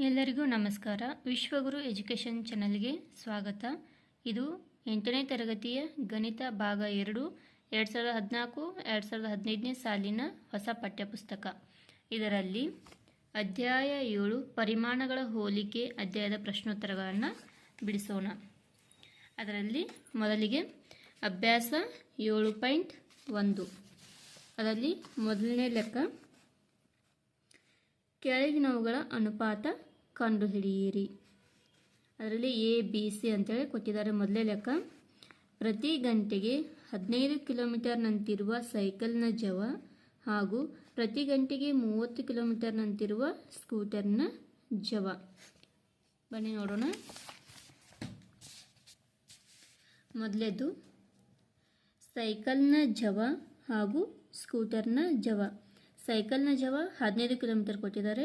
ಎಲ್ಲರಿಗೂ ನಮಸ್ಕಾರ. ವಿಶ್ವಗುರು ಎಜುಕೇಷನ್ ಚಾನಲ್ಗೆ ಸ್ವಾಗತ. ಇದು ಎಂಟನೇ ತರಗತಿಯ ಗಣಿತ ಭಾಗ ಎರಡು ಎರಡು ಸಾವಿರದ ಹದಿನಾಲ್ಕು, ಎರಡು ಸಾವಿರದ ಹದಿನೈದನೇ ಸಾಲಿನ ಹೊಸ ಪಠ್ಯಪುಸ್ತಕ. ಇದರಲ್ಲಿ ಅಧ್ಯಾಯ ಏಳು ಪರಿಮಾಣಗಳ ಹೋಲಿಕೆ ಅಧ್ಯಾಯದ ಪ್ರಶ್ನೋತ್ತರಗಳನ್ನು ಬಿಡಿಸೋಣ. ಅದರಲ್ಲಿ ಮೊದಲಿಗೆ ಅಭ್ಯಾಸ ಏಳು ಪಾಯಿಂಟ್ ಒಂದು. ಅದರಲ್ಲಿ ಮೊದಲನೇ ಲೆಕ್ಕ, ಕೆಳಗಿನವುಗಳ ಅನುಪಾತ ಕಂಡುಹಿಡಿಯಿರಿ. ಅದರಲ್ಲಿ ಎ, ಬಿ, ಸಿ ಅಂತೇಳಿ ಕೊಟ್ಟಿದ್ದಾರೆ. ಮೊದಲೇ ಲೆಕ್ಕ. ಪ್ರತಿ ಗಂಟೆಗೆ ಹದಿನೈದು ಕಿಲೋಮೀಟರ್ನಂತಿರುವ ಸೈಕಲ್ನ ಜವ ಹಾಗೂ ಪ್ರತಿ ಗಂಟೆಗೆ ಮೂವತ್ತು ಕಿಲೋಮೀಟರ್ನಂತಿರುವ ಸ್ಕೂಟರ್ನ ಜವ. ಬನ್ನಿ ನೋಡೋಣ. ಮೊದಲೇದು. ಸೈಕಲ್ನ ಜವ ಹಾಗೂ ಸ್ಕೂಟರ್ನ ಜವ. ಸೈಕಲ್ನ ಜವ ಹದಿನೈದು ಕಿಲೋಮೀಟರ್ ಕೊಟ್ಟಿದ್ದಾರೆ,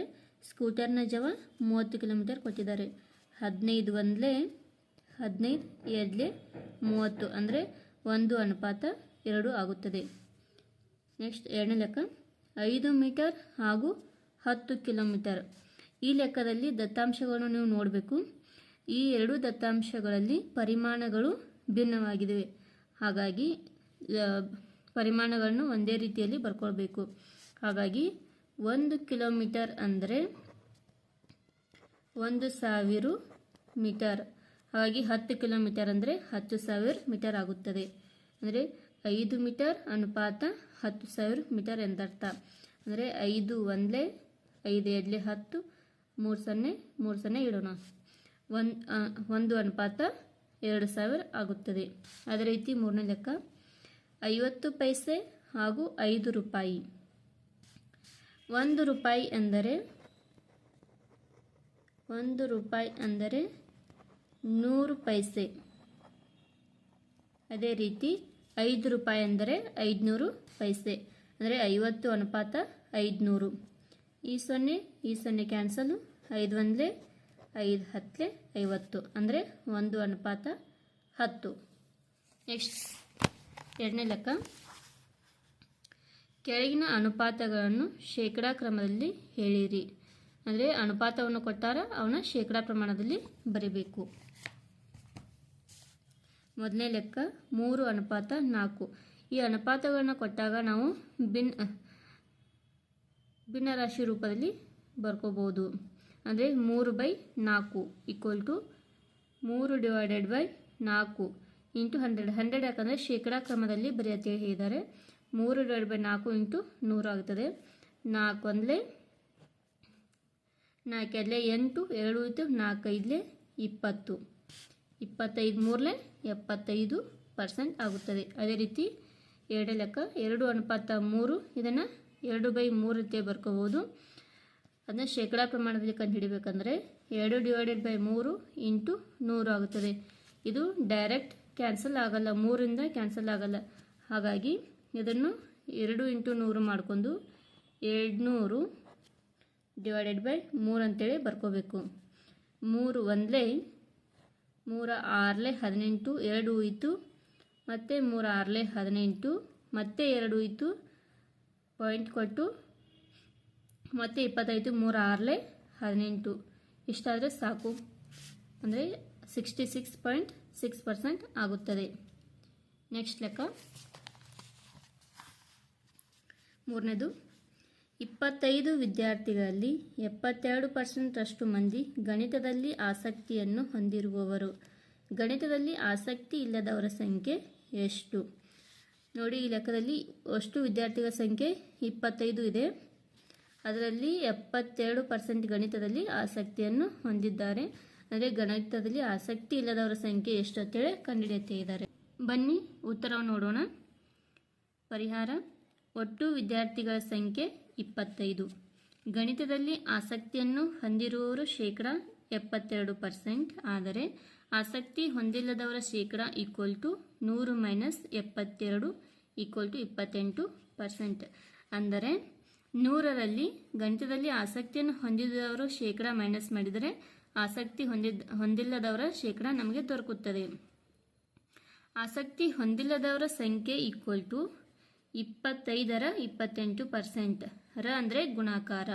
ಸ್ಕೂಟರ್ನ ಜವ ಮೂವತ್ತು ಕಿಲೋಮೀಟರ್ ಕೊಟ್ಟಿದ್ದಾರೆ. ಹದಿನೈದು ಒಂದಲೇ, ಹದಿನೈದು ಎರಡಲೇ ಮೂವತ್ತು ಅಂದರೆ ಒಂದು ಅನುಪಾತ ಎರಡು ಆಗುತ್ತದೆ. ನೆಕ್ಸ್ಟ್ ಎರಡನೇ ಲೆಕ್ಕ, ಐದು ಮೀಟರ್ ಹಾಗೂ ಹತ್ತು ಕಿಲೋಮೀಟರ್. ಈ ಲೆಕ್ಕದಲ್ಲಿ ದತ್ತಾಂಶಗಳನ್ನು ನೀವು ನೋಡಬೇಕು. ಈ ಎರಡು ದತ್ತಾಂಶಗಳಲ್ಲಿ ಪರಿಮಾಣಗಳು ಭಿನ್ನವಾಗಿದೆ ಹಾಗಾಗಿ ಪರಿಮಾಣಗಳನ್ನು ಒಂದೇ ರೀತಿಯಲ್ಲಿ ಬರ್ಕೊಳ್ಬೇಕು. ಹಾಗಾಗಿ ಒಂದು ಕಿಲೋಮೀಟರ್ ಅಂದರೆ ಒಂದು ಸಾವಿರ ಮೀಟರ್. ಹಾಗಾಗಿ ಹತ್ತು ಕಿಲೋಮೀಟರ್ ಅಂದರೆ ಹತ್ತು ಸಾವಿರ ಮೀಟರ್ ಆಗುತ್ತದೆ. ಅಂದರೆ ಐದು ಮೀಟರ್ ಅನುಪಾತ ಹತ್ತು ಸಾವಿರ ಮೀಟರ್ ಎಂದರ್ಥ. ಅಂದರೆ ಐದು ಒಂದಲೇ ಐದು ಎರಡಲೇ ಹತ್ತು, ಮೂರು ಸೊನ್ನೆ ಮೂರು ಸೊನ್ನೆ ಇಡೋಣ ಒಂದು ಒಂದು ಅನುಪಾತ ಎರಡು ಸಾವಿರ ಆಗುತ್ತದೆ. ಅದೇ ರೀತಿ ಮೂರನೇ ಲೆಕ್ಕ. ಐವತ್ತು ಪೈಸೆ ಹಾಗೂ ಐದು ರೂಪಾಯಿ. ಒಂದು ರೂಪಾಯಿ ಅಂದರೆ ಒಂದು ರೂಪಾಯಿ ಅಂದರೆ ನೂರು ಪೈಸೆ. ಅದೇ ರೀತಿ ಐದು ರೂಪಾಯಿ ಅಂದರೆ ಐದುನೂರು ಪೈಸೆ. ಅಂದರೆ ಐವತ್ತು ಅನುಪಾತ ಐದುನೂರು. ಈ ಸೊನ್ನೆ ಈ ಸೊನ್ನೆ ಕ್ಯಾನ್ಸಲು ಐದು ಒಂದಲೇ, ಐದು ಹತ್ತಲೆ ಐವತ್ತು. ಅಂದರೆ ಒಂದು ಅನುಪಾತ ಹತ್ತು. ನೆಕ್ಸ್ಟ್ ಎರಡನೇ ಲೆಕ್ಕ. ಕೆಳಗಿನ ಅನುಪಾತಗಳನ್ನು ಶೇಕಡಾ ಕ್ರಮದಲ್ಲಿ ಹೇಳಿರಿ. ಅಂದರೆ ಅನುಪಾತವನ್ನು ಕೊಟ್ಟಾರ ಅವನ ಶೇಕಡಾ ಪ್ರಮಾಣದಲ್ಲಿ ಬರೀಬೇಕು. ಮೊದಲನೇ ಲೆಕ್ಕ ಮೂರು ಅನುಪಾತ ನಾಲ್ಕು. ಈ ಅನುಪಾತಗಳನ್ನು ಕೊಟ್ಟಾಗ ನಾವು ಭಿನ್ ಭಿನ್ನರಾಶಿ ರೂಪದಲ್ಲಿ ಬರ್ಕೋಬೋದು ಅಂದರೆ ಮೂರು ಬೈ ನಾಲ್ಕು ಈಕ್ವಲ್ ಟು ಮೂರು ಡಿವೈಡೆಡ್ ಬೈ ನಾಲ್ಕು. ಇಂಟು ಹಂಡ್ರೆಡ್ ಹಂಡ್ರೆಡ್ ಯಾಕಂದರೆ ಶೇಕಡಾ ಕ್ರಮದಲ್ಲಿ ಬರೆಯತ್ತೆ ಹೇಳಿದ್ದಾರೆ. ಮೂರು ಡಿವೈಡ್ ಬೈ ನಾಲ್ಕು ಇಂಟು ನೂರು ಆಗ್ತದೆ. ನಾಲ್ಕು ಒಂದಲೇ ನಾಲ್ಕೆರಡಲೇ ಎಂಟು, ಎರಡು ಇತ್ತು ನಾಲ್ಕೈದಲೇ ಇಪ್ಪತ್ತು. ಇಪ್ಪತ್ತೈದು ಮೂರಲೇ ಎಪ್ಪತ್ತೈದು ಪರ್ಸೆಂಟ್ ಆಗುತ್ತದೆ. ಅದೇ ರೀತಿ ಎರಡು ಲೆಕ್ಕ ಎರಡು ಅನುಪಾತ ಮೂರು, ಇದನ್ನು ಎರಡು ಬೈ ಮೂರು ರೀತಿ ಬರ್ಕೋಬೋದು. ಅದನ್ನ ಶೇಕಡಾ ಪ್ರಮಾಣದಲ್ಲಿ ಕಂಡು ಹಿಡಿಬೇಕಂದ್ರೆ ಎರಡು ಡಿವೈಡೆಡ್ ಬೈ ಮೂರು ಇಂಟು ನೂರು ಆಗುತ್ತದೆ. ಇದು ಡೈರೆಕ್ಟ್ ಕ್ಯಾನ್ಸಲ್ ಆಗಲ್ಲ, ಮೂರಿಂದ ಕ್ಯಾನ್ಸಲ್ ಆಗಲ್ಲ. ಹಾಗಾಗಿ ಇದನ್ನು ಎರಡು ಇಂಟು ನೂರು ಮಾಡಿಕೊಂಡು ಎರಡುನೂರು ಡಿವೈಡೆಡ್ ಬೈ ಮೂರು ಅಂತೇಳಿ ಬರ್ಕೋಬೇಕು. ಮೂರು ಒಂದಲೇ ಮೂರ ಆರಲೆ ಹದಿನೆಂಟು, ಎರಡು ಹೋಯಿತು ಮತ್ತು ಮೂರ ಆರಲೆ ಹದಿನೆಂಟು, ಮತ್ತೆ ಎರಡು ಇತ್ತು, ಪಾಯಿಂಟ್ ಕೊಟ್ಟು, ಮತ್ತು ಇಪ್ಪತ್ತೈದು, ಮೂರ ಆರಲೆ ಹದಿನೆಂಟು. ಇಷ್ಟಾದರೆ ಸಾಕು. ಅಂದರೆ sixty six point six percent ಆಗುತ್ತದೆ. ನೆಕ್ಸ್ಟ್ ಲೆಕ್ಕ. ಮೂರನೇದು, ಇಪ್ಪತ್ತೈದು ವಿದ್ಯಾರ್ಥಿಗಳಲ್ಲಿ ಎಪ್ಪತ್ತೆರಡು ಪರ್ಸೆಂಟರಷ್ಟು ಮಂದಿ ಗಣಿತದಲ್ಲಿ ಆಸಕ್ತಿಯನ್ನು ಹೊಂದಿರುವವರು. ಗಣಿತದಲ್ಲಿ ಆಸಕ್ತಿ ಇಲ್ಲದವರ ಸಂಖ್ಯೆ ಎಷ್ಟು? ನೋಡಿ, ಈ ಲೆಕ್ಕದಲ್ಲಿ ಅಷ್ಟು ವಿದ್ಯಾರ್ಥಿಗಳ ಸಂಖ್ಯೆ ಇಪ್ಪತ್ತೈದು ಇದೆ. ಅದರಲ್ಲಿ ಎಪ್ಪತ್ತೆರಡು ಪರ್ಸೆಂಟ್ ಗಣಿತದಲ್ಲಿ ಆಸಕ್ತಿಯನ್ನು ಹೊಂದಿದ್ದಾರೆ. ಅಂದರೆ ಗಣಿತದಲ್ಲಿ ಆಸಕ್ತಿ ಇಲ್ಲದವರ ಸಂಖ್ಯೆ ಎಷ್ಟು ಅಂತೇಳಿ ಕಂಡುಹಿಡಿಯುತ್ತಿದ್ದಾರೆ. ಬನ್ನಿ, ಉತ್ತರವನ್ನು ನೋಡೋಣ. ಪರಿಹಾರ. ಒಟ್ಟು ವಿದ್ಯಾರ್ಥಿಗಳ ಸಂಖ್ಯೆ ಇಪ್ಪತ್ತೈದು. ಗಣಿತದಲ್ಲಿ ಆಸಕ್ತಿಯನ್ನು ಹೊಂದಿರುವವರು ಶೇಕಡ ಎಪ್ಪತ್ತೆರಡು ಪರ್ಸೆಂಟ್. ಆದರೆ ಆಸಕ್ತಿ ಹೊಂದಿಲ್ಲದವರ ಶೇಕಡ ಈಕ್ವಲ್ ಟು ನೂರು ಮೈನಸ್ ಎಪ್ಪತ್ತೆರಡು ಈಕ್ವಲ್ ಟು ಇಪ್ಪತ್ತೆಂಟು ಪರ್ಸೆಂಟ್. ಅಂದರೆ ನೂರರಲ್ಲಿ ಗಣಿತದಲ್ಲಿ ಆಸಕ್ತಿಯನ್ನು ಹೊಂದಿದವರು ಶೇಕಡ ಮೈನಸ್ ಮಾಡಿದರೆ ಆಸಕ್ತಿ ಹೊಂದಿದ, ಹೊಂದಿಲ್ಲದವರ ಶೇಕಡ ನಮಗೆ ದೊರಕುತ್ತದೆ. ಆಸಕ್ತಿ ಹೊಂದಿಲ್ಲದವರ ಸಂಖ್ಯೆ ಈಕ್ವಲ್ ಟು ಇಪ್ಪತ್ತೈದರ ಇಪ್ಪತ್ತೆಂಟು ಪರ್ಸೆಂಟ್ ರ ಅಂದರೆ ಗುಣಾಕಾರ.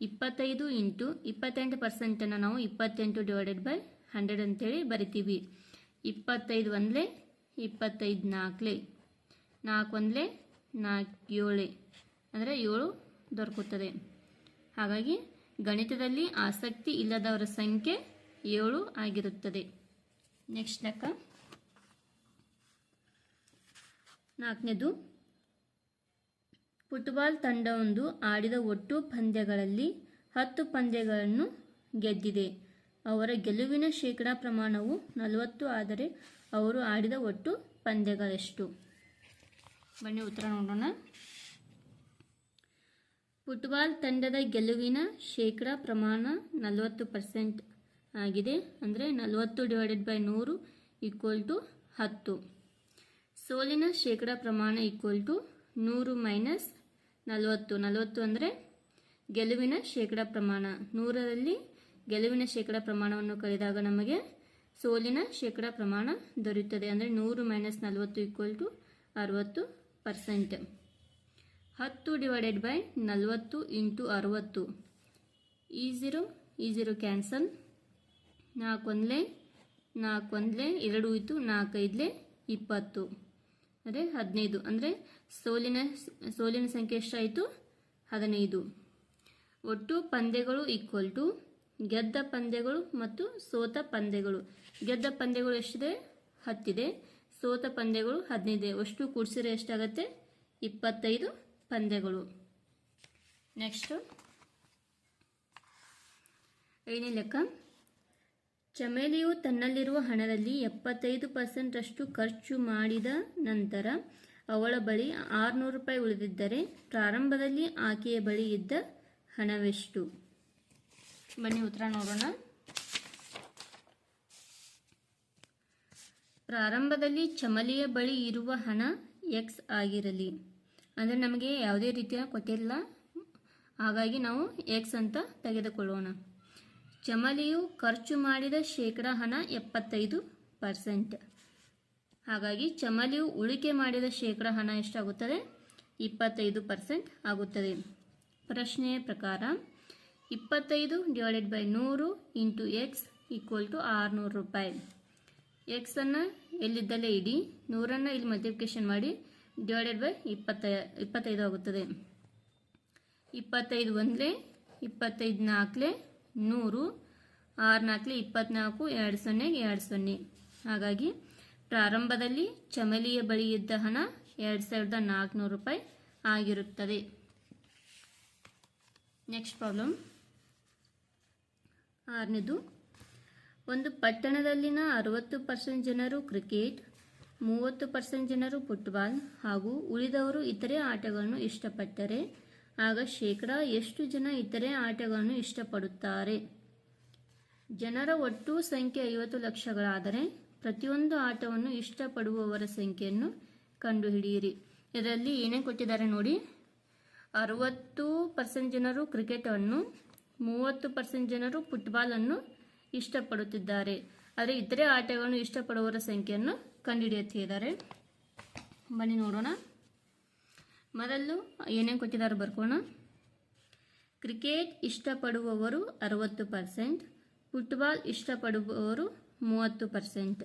ಇಪ್ಪತ್ತೈದು ಇಂಟು ಇಪ್ಪತ್ತೆಂಟು ಪರ್ಸೆಂಟನ್ನು ನಾವು ಇಪ್ಪತ್ತೆಂಟು ಡಿವೈಡೆಡ್ ಬೈ ಹಂಡ್ರೆಡ್ ಅಂತೇಳಿ ಬರಿತೀವಿ. ಇಪ್ಪತ್ತೈದು ಒಂದಲೇ, ಇಪ್ಪತ್ತೈದು ನಾಲ್ಕಲೇ ನಾಲ್ಕು ಒಂದಲೇ ನಾಲ್ಕು ಏಳೆ. ಅಂದರೆ ಏಳು ದೊರಕುತ್ತದೆ. ಹಾಗಾಗಿ ಗಣಿತದಲ್ಲಿ ಆಸಕ್ತಿ ಇಲ್ಲದವರ ಸಂಖ್ಯೆ ಏಳು ಆಗಿರುತ್ತದೆ. ನೆಕ್ಸ್ಟ್ ಲೆಕ್ಕ. ನಾಲ್ಕನೇದು ಫುಟ್ಬಾಲ್ ತಂಡವೊಂದು ಆಡಿದ ಒಟ್ಟು ಪಂದ್ಯಗಳಲ್ಲಿ ಹತ್ತು ಪಂದ್ಯಗಳನ್ನು ಗೆದ್ದಿದೆ. ಅವರ ಗೆಲುವಿನ ಶೇಕಡಾ ಪ್ರಮಾಣವು ನಲವತ್ತು, ಆದರೆ ಅವರು ಆಡಿದ ಒಟ್ಟು ಪಂದ್ಯಗಳೆಷ್ಟು. ಬನ್ನಿ ಉತ್ತರ ನೋಡೋಣ. ಫುಟ್ಬಾಲ್ ತಂಡದ ಗೆಲುವಿನ ಶೇಕಡಾ ಪ್ರಮಾಣ ನಲವತ್ತು ಪರ್ಸೆಂಟ್ ಆಗಿದೆ, ಅಂದರೆ ನಲವತ್ತು ಡಿವೈಡೆಡ್ ಬೈ ನೂರು ಈಕ್ವಲ್ ಟು ಹತ್ತು. ಸೋಲಿನ ಶೇಕಡಾ ಪ್ರಮಾಣ ಈಕ್ವಲ್ ಟು ನೂರು ಮೈನಸ್ ನಲವತ್ತು. ನಲವತ್ತು ಅಂದರೆ ಗೆಲುವಿನ ಶೇಕಡ ಪ್ರಮಾಣ. ನೂರರಲ್ಲಿ ಗೆಲುವಿನ ಶೇಕಡ ಪ್ರಮಾಣವನ್ನು ಕಳೆದಾಗ ನಮಗೆ ಸೋಲಿನ ಶೇಕಡ ಪ್ರಮಾಣ ದೊರೆಯುತ್ತದೆ. ಅಂದರೆ ನೂರು ಮೈನಸ್ ನಲವತ್ತು ಈಕ್ವಲ್ ಟು ಅರವತ್ತು ಪರ್ಸೆಂಟ್ ಹತ್ತು ಡಿವೈಡೆಡ್ ಬೈ ನಲವತ್ತು ಇಂಟು ಅರವತ್ತು. ಈ ಝೀರೋ ಈ ಝೀರೋ ಕ್ಯಾನ್ಸಲ್ ನಾಲ್ಕೊಂದಲೇ ನಾಲ್ಕೊಂದಲೇ ಎರಡು ಇತ್ತು ನಾಲ್ಕೈದಲೇ ಇಪ್ಪತ್ತು. ಅಂದರೆ ಹದಿನೈದು. ಅಂದರೆ ಸೋಲಿನ ಸೋಲಿನ ಸಂಖ್ಯೆ ಎಷ್ಟಾಯಿತು? ಹದಿನೈದು. ಒಟ್ಟು ಪಂದ್ಯಗಳು ಈಕ್ವಲ್ ಟು ಗೆದ್ದ ಪಂದ್ಯಗಳು ಮತ್ತು ಸೋತ ಪಂದ್ಯಗಳು. ಗೆದ್ದ ಪಂದ್ಯಗಳು ಎಷ್ಟಿದೆ? ಹತ್ತಿದೆ. ಸೋತ ಪಂದ್ಯಗಳು ಹದಿನೈದು. ಅಷ್ಟು ಕೂಡಿಸಿದ್ರೆ ಎಷ್ಟಾಗತ್ತೆ? ಇಪ್ಪತ್ತೈದು ಪಂದ್ಯಗಳು. ನೆಕ್ಸ್ಟು ಐದನೇ ಲೆಕ್ಕ. ಚಮೇಲಿಯು ತನ್ನಲ್ಲಿರುವ ಹಣದಲ್ಲಿ ಎಪ್ಪತ್ತೈದು ಪರ್ಸೆಂಟಷ್ಟು ಖರ್ಚು ಮಾಡಿದ ನಂತರ ಅವಳ ಬಳಿ ಆರುನೂರು ರೂಪಾಯಿ ಉಳಿದಿದ್ದರೆ ಪ್ರಾರಂಭದಲ್ಲಿ ಆಕೆಯ ಬಳಿ ಇದ್ದ ಹಣವೆಷ್ಟು? ಬನ್ನಿ ಉತ್ತರ ನೋಡೋಣ. ಪ್ರಾರಂಭದಲ್ಲಿ ಚಮಲಿಯ ಬಳಿ ಇರುವ ಹಣ ಎಕ್ಸ್ ಆಗಿರಲಿ. ಅಂದರೆ ನಮಗೆ ಯಾವುದೇ ರೀತಿಯ ಕೊಟ್ಟಿಲ್ಲ. ಹಾಗಾಗಿ ನಾವು ಎಕ್ಸ್ ಅಂತ ತೆಗೆದುಕೊಳ್ಳೋಣ. ಚಮಲಿಯು ಖರ್ಚು ಮಾಡಿದ ಶೇಕಡ ಹಣ ಎಪ್ಪತ್ತೈದು ಪರ್ಸೆಂಟ್. ಹಾಗಾಗಿ ಚಮಲಿಯು ಉಳಿಕೆ ಮಾಡಿದ ಶೇಕಡ ಹಣ ಎಷ್ಟಾಗುತ್ತದೆ? ಇಪ್ಪತ್ತೈದು ಪರ್ಸೆಂಟ್ ಆಗುತ್ತದೆ. ಪ್ರಶ್ನೆಯ ಪ್ರಕಾರ, ಇಪ್ಪತ್ತೈದು ಡಿವೈಡೆಡ್ ಬೈ ನೂರು ಇಂಟು ಎಕ್ಸ್ ಈಕ್ವಲ್ ಟು ಆರುನೂರು ರೂಪಾಯಿ. ಎಕ್ಸನ್ನು ಎಲ್ಲಿದ್ದಲ್ಲೇ ಇಡಿ, ನೂರನ್ನು ಇಲ್ಲಿ ಮಲ್ಟಿಪ್ಲಿಕೇಶನ್ ಮಾಡಿ, ಡಿವೈಡೆಡ್ ಬೈ ಇಪ್ಪತ್ತೈ, ಇಪ್ಪತ್ತೈದು ಆಗುತ್ತದೆ. ಇಪ್ಪತ್ತೈದು ಒಂದಲೇ, ಇಪ್ಪತ್ತೈದು ನಾಲ್ಕಲೇ ನೂರು ಆರು ನಾಲ್ಕು ಇಪ್ಪತ್ನಾಲ್ಕು, ಎರಡು ಸೊನ್ನೆ ಎರಡು ಸೊನ್ನೆ. ಹಾಗಾಗಿ ಪ್ರಾರಂಭದಲ್ಲಿ ಚಮಲಿಯ ಬಳಿ ಇದ್ದ ಹಣ ಎರಡು ಸಾವಿರದ ನಾಲ್ಕುನೂರು ರೂಪಾಯಿ ಆಗಿರುತ್ತದೆ. ನೆಕ್ಸ್ಟ್ ಪ್ರಾಬ್ಲಮ್ ಆರನೇದು, ಒಂದು ಪಟ್ಟಣದಲ್ಲಿನ ಅರವತ್ತು ಪರ್ಸೆಂಟ್ ಜನರು ಕ್ರಿಕೆಟ್, ಮೂವತ್ತು ಪರ್ಸೆಂಟ್ ಜನರು ಫುಟ್ಬಾಲ್ ಹಾಗೂ ಉಳಿದವರು ಇತರೆ ಆಟಗಳನ್ನು ಇಷ್ಟಪಟ್ಟರೆ ಆಗ ಶೇಕಡ ಎಷ್ಟು ಜನ ಇತರೆ ಆಟಗಳನ್ನು ಇಷ್ಟಪಡುತ್ತಾರೆ? ಜನರ ಒಟ್ಟು ಸಂಖ್ಯೆ ಐವತ್ತು ಲಕ್ಷಗಳಾದರೆ ಪ್ರತಿಯೊಂದು ಆಟವನ್ನು ಇಷ್ಟಪಡುವವರ ಸಂಖ್ಯೆಯನ್ನು ಕಂಡುಹಿಡಿಯಿರಿ. ಇದರಲ್ಲಿ ಏನೇ ಕೊಟ್ಟಿದ್ದಾರೆ ನೋಡಿ. ಅರವತ್ತು ಪರ್ಸೆಂಟ್ ಜನರು ಕ್ರಿಕೆಟನ್ನು ಮೂವತ್ತು ಪರ್ಸೆಂಟ್ ಜನರು ಫುಟ್ಬಾಲನ್ನು ಇಷ್ಟಪಡುತ್ತಿದ್ದಾರೆ. ಆದರೆ ಇತರೆ ಆಟಗಳನ್ನು ಇಷ್ಟಪಡುವವರ ಸಂಖ್ಯೆಯನ್ನು ಕಂಡುಹಿಡಿಯುತ್ತಿದ್ದಾರೆ ಬನ್ನಿ ನೋಡೋಣ. ಮೊದಲು ಏನೇನು ಕೊಟ್ಟಿದ್ದಾರೆ ಬರ್ಕೋಣ. ಕ್ರಿಕೆಟ್ ಇಷ್ಟಪಡುವವರು ಅರವತ್ತು ಪರ್ಸೆಂಟ್, ಫುಟ್ಬಾಲ್ ಇಷ್ಟಪಡುವವರು ಮೂವತ್ತು ಪರ್ಸೆಂಟ್.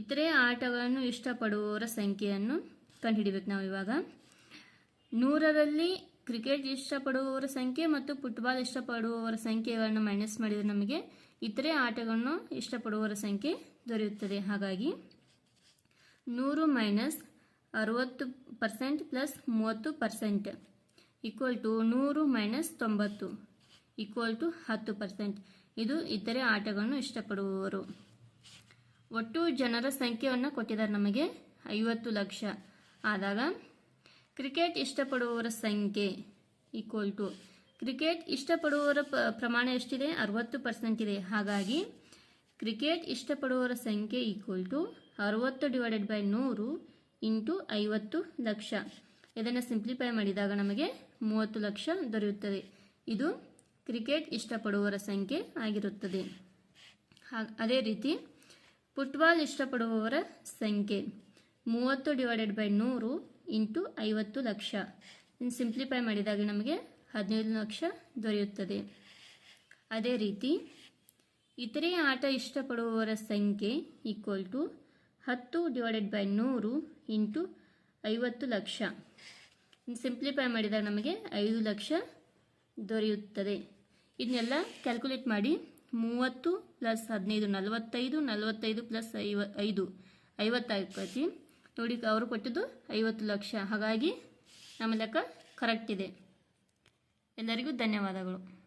ಇತರೆ ಆಟಗಳನ್ನು ಇಷ್ಟಪಡುವವರ ಸಂಖ್ಯೆಯನ್ನು ಕಂಡುಹಿಡಿಬೇಕು ನಾವು ಇವಾಗ. ನೂರರಲ್ಲಿ ಕ್ರಿಕೆಟ್ ಇಷ್ಟಪಡುವವರ ಸಂಖ್ಯೆ ಮತ್ತು ಫುಟ್ಬಾಲ್ ಇಷ್ಟಪಡುವವರ ಸಂಖ್ಯೆಗಳನ್ನು ಮೈನಸ್ ಮಾಡಿದರೆ ನಮಗೆ ಇತರೆ ಆಟಗಳನ್ನು ಇಷ್ಟಪಡುವವರ ಸಂಖ್ಯೆ ದೊರೆಯುತ್ತದೆ. ಹಾಗಾಗಿ ನೂರು ಮೈನಸ್ ಅರುವತ್ತು ಪರ್ಸೆಂಟ್ ಪ್ಲಸ್ ಮೂವತ್ತು ಪರ್ಸೆಂಟ್ ಈಕ್ವಲ್ ಟು ನೂರು ಮೈನಸ್ ತೊಂಬತ್ತು ಈಕ್ವಲ್ ಟು ಹತ್ತು ಪರ್ಸೆಂಟ್ ಇದು ಇತರೆ ಆಟಗಳನ್ನು ಇಷ್ಟಪಡುವವರು. ಒಟ್ಟು ಜನರ ಸಂಖ್ಯೆಯನ್ನು ಕೊಟ್ಟಿದ್ದಾರೆ ನಮಗೆ ಐವತ್ತು ಲಕ್ಷ. ಆದಾಗ ಕ್ರಿಕೆಟ್ ಇಷ್ಟಪಡುವವರ ಸಂಖ್ಯೆ ಈಕ್ವಲ್ ಟು ಕ್ರಿಕೆಟ್ ಇಷ್ಟಪಡುವವರ ಪ್ರಮಾಣ ಎಷ್ಟಿದೆ? ಅರುವತ್ತು ಪರ್ಸೆಂಟ್ ಇದೆ. ಹಾಗಾಗಿ ಕ್ರಿಕೆಟ್ ಇಷ್ಟಪಡುವವರ ಸಂಖ್ಯೆ ಈಕ್ವಲ್ ಟು ಅರವತ್ತು ಡಿವೈಡೆಡ್ ಬೈ ನೂರು ಇಂಟು ಐವತ್ತು ಲಕ್ಷ. ಇದನ್ನು ಸಿಂಪ್ಲಿಫೈ ಮಾಡಿದಾಗ ನಮಗೆ ಮೂವತ್ತು ಲಕ್ಷ ದೊರೆಯುತ್ತದೆ. ಇದು ಕ್ರಿಕೆಟ್ ಇಷ್ಟಪಡುವವರ ಸಂಖ್ಯೆ ಆಗಿರುತ್ತದೆ. ಅದೇ ರೀತಿ ಫುಟ್ಬಾಲ್ ಇಷ್ಟಪಡುವವರ ಸಂಖ್ಯೆ ಮೂವತ್ತು ಡಿವೈಡೆಡ್ ಬೈ ನೂರು ಇಂಟು ಐವತ್ತು ಲಕ್ಷ. ಸಿಂಪ್ಲಿಫೈ ಮಾಡಿದಾಗ ನಮಗೆ ಹದಿನೈದು ಲಕ್ಷ ದೊರೆಯುತ್ತದೆ. ಅದೇ ರೀತಿ ಇತರೆ ಆಟ ಇಷ್ಟಪಡುವವರ ಸಂಖ್ಯೆ ಈಕ್ವಲ್ ಟು ಹತ್ತು ಡಿವೈಡೆಡ್ ಬೈ ನೂರು ಇಂಟು ಐವತ್ತು ಲಕ್ಷ. ಸಿಂಪ್ಲಿಫೈ ಮಾಡಿದಾಗ ನಮಗೆ ಐದು ಲಕ್ಷ ದೊರೆಯುತ್ತದೆ. ಇದನ್ನೆಲ್ಲ ಕ್ಯಾಲ್ಕುಲೇಟ್ ಮಾಡಿ ಮೂವತ್ತು ಪ್ಲಸ್ ಹದಿನೈದು, ನಲವತ್ತೈದು ನಲವತ್ತೈದು ಪ್ಲಸ್ ಐವ, ಐದು ಐವತ್ತಾಗ್ತೈತಿ ನೋಡಿ, ಅವರು ಕೊಟ್ಟಿದ್ದು ಐವತ್ತು ಲಕ್ಷ. ಹಾಗಾಗಿ ನಮ್ಮ ಲೆಕ್ಕ ಕರೆಕ್ಟ್ ಇದೆ. ಎಲ್ಲರಿಗೂ ಧನ್ಯವಾದಗಳು.